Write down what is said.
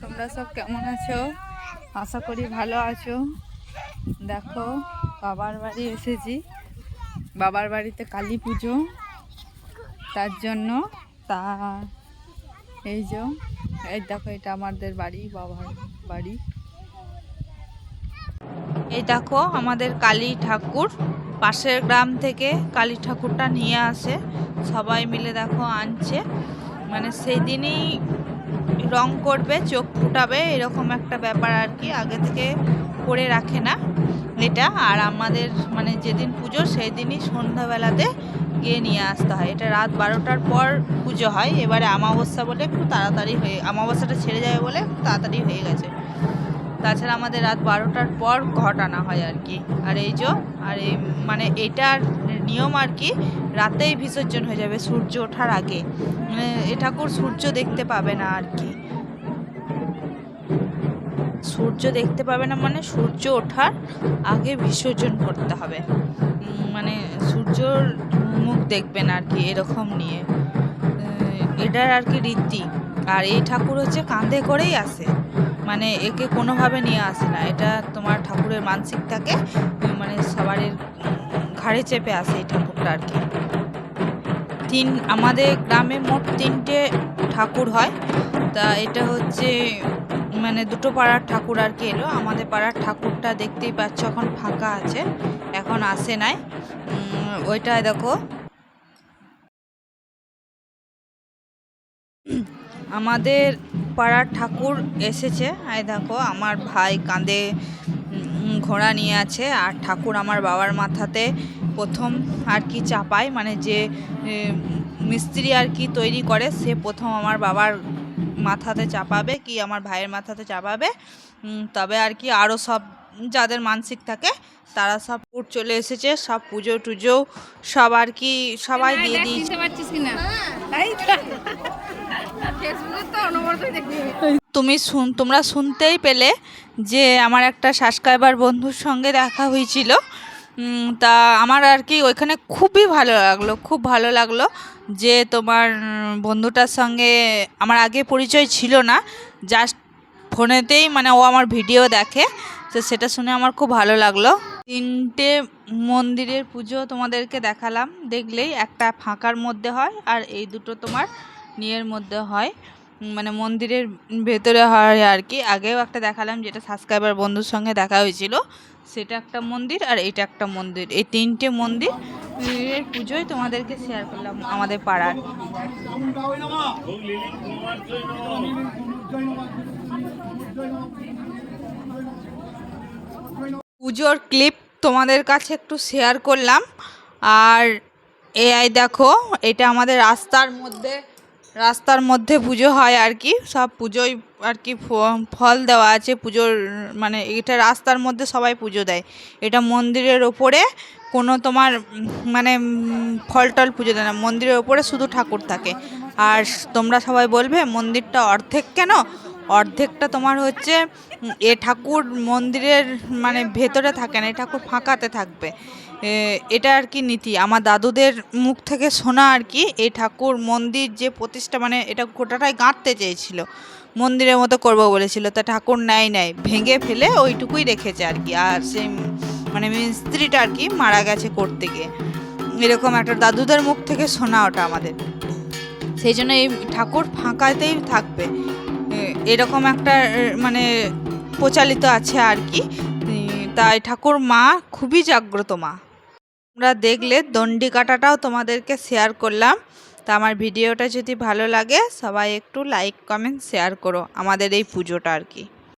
তোমরা সব কেমন আছো? আশা করি ভালো আছো। দেখো, বাবার বাড়ি এসেছি। বাবার বাড়িতে কালী পুজো। তার জন্য তা, এই যে, এই দেখো, এটা আমাদের বাড়ি, বাবার বাড়ি। এই দেখো, আমাদের কালী ঠাকুর। পাশের গ্রাম থেকে কালী ঠাকুরটা নিয়ে আসে। সবাই মিলে দেখো আনছে। মানে সেই দিনই রং করবে, চোখ ফুটাবে, এরকম একটা ব্যাপার আর কি, আগে থেকে করে রাখে না এটা। আর আমাদের মানে যেদিন পুজো সেই দিনই সন্ধ্যাবেলাতে গিয়ে নিয়ে আসতে হয়। এটা রাত বারোটার পর পুজো হয়। এবারে আমাবস্যা বলে একটু তাড়াতাড়ি হয়ে আমাবস্যাটা ছেড়ে যাবে বলে তাড়াতাড়ি হয়ে গেছে। তাছাড়া আমাদের রাত বারোটার পর ঘট আনা হয় আর কি। আর এই যে, আর এই মানে এটার নিয়ম আর কি, রাতেই বিসর্জন হয়ে যাবে সূর্য ওঠার আগে। মানে এ ঠাকুর সূর্য দেখতে পাবে না আর কি। সূর্য দেখতে পাবে না মানে সূর্য ওঠার আগে বিসর্জন করতে হবে। মানে সূর্যর মুখ দেখবেন আর কি এরকম নিয়ে। এটার আর কি রীতি। আর এই ঠাকুর হচ্ছে কাঁধে করেই আসে। মানে একে কোনোভাবে নিয়ে আসে না। এটা তোমার ঠাকুরের মানসিক থাকে মানে সবারই ঘাড়ে চেপে আসে এই ঠাকুরটা আর কি। তিন আমাদের গ্রামে মোট তিনটে ঠাকুর হয়। তা এটা হচ্ছে মানে দুটো পাড়ার ঠাকুর আর কি এলো। আমাদের পাড়ার ঠাকুরটা দেখতেই পাচ্ছ এখন ফাঁকা আছে এখন আসে নাই। উম, ওইটায় দেখো। আমাদের পাড়ার ঠাকুর এসেছে। এই দেখো আমার ভাই কাঁধে ঘোড়া নিয়ে আছে আর ঠাকুর আমার বাবার মাথাতে প্রথম আর কি চাপায়। মানে যে মিস্ত্রি আর কি তৈরি করে সে প্রথম আমার বাবার মাথাতে চাপাবে কি আমার ভাইয়ের মাথাতে চাপাবে। তবে আর কি আরও সব যাদের মানসিক থাকে তারা সব পুর চলে এসেছে সব পুজো টুজো সব আর কি সবাই দিয়ে দিয়েছে। তুমি শুন, তোমরা শুনতেই পেলে যে আমার একটা সাবস্ক্রাইবার বন্ধুর সঙ্গে দেখা হয়েছিল। তা আমার আর কি ওইখানে খুবই ভালো লাগল, খুব ভালো লাগল যে তোমার বন্ধুটার সঙ্গে আমার আগে পরিচয় ছিল না। জাস্ট ফোনেতেই মানে ও আমার ভিডিও দেখে, তো সেটা শুনে আমার খুব ভালো লাগল। তিনটে মন্দিরের পুজো তোমাদেরকে দেখালাম, দেখলেই একটা ফাঁকার মধ্যে হয় আর এই দুটো তোমার নিয়ের মধ্যে হয়। মানে মন্দিরের ভেতরে হয় আর কি আগেও একটা দেখালাম যেটা সাবস্ক্রাইবার বন্ধুর সঙ্গে দেখা হয়েছিল। সেটা একটা মন্দির আর এটা একটা মন্দির। এই তিনটে মন্দির এর পুজোই তোমাদেরকে শেয়ার করলাম আমাদের পাড়ার। পুজোর ক্লিপ তোমাদের কাছে একটু শেয়ার করলাম। আর এআই দেখো, এটা আমাদের রাস্তার মধ্যে রাস্তার মধ্যে পুজো হয় আর কি। সব পুজোয় আর কি ফল দেওয়া আছে, পুজোর মানে এটা রাস্তার মধ্যে সবাই পুজো দেয়। এটা মন্দিরের ওপরে কোনো তোমার মানে ফল টল পুজো দেয় না। মন্দিরের ওপরে শুধু ঠাকুর থাকে। আর তোমরা সবাই বলবে, মন্দিরটা অর্ধেক কেন? অর্ধেকটা তোমার হচ্ছে এ ঠাকুর মন্দিরের মানে ভেতরে থাকে না, এ ঠাকুর ফাঁকাতে থাকবে। এটা আর কি নীতি। আমার দাদুদের মুখ থেকে শোনা আর কি এই ঠাকুর মন্দির যে প্রতিষ্ঠা মানে এটা গোটাটাই গাঁথতে চেয়েছিল। মন্দিরের মতো করব বলেছিল, তা ঠাকুর নেয় নেয় ভেঙে ফেলে ওইটুকুই রেখেছে আর কি। আর সেই মানে মিস্ত্রিটা আর কি মারা গেছে করতে গিয়ে। এরকম একটা দাদুদের মুখ থেকে শোনা ওটা আমাদের। সেই জন্য এই ঠাকুর ফাঁকাতেই থাকবে। এরকম একটা মানে প্রচালিত আছে আর কি। তাই ঠাকুর মা খুবই জাগ্রত মা। আমরা দেখলে দণ্ডি কাটাটাও তোমাদেরকে শেয়ার করলাম। তা আমার ভিডিওটা যদি ভালো লাগে, সবাই একটু লাইক কমেন্ট শেয়ার করো আমাদের এই পুজোটা আর কি।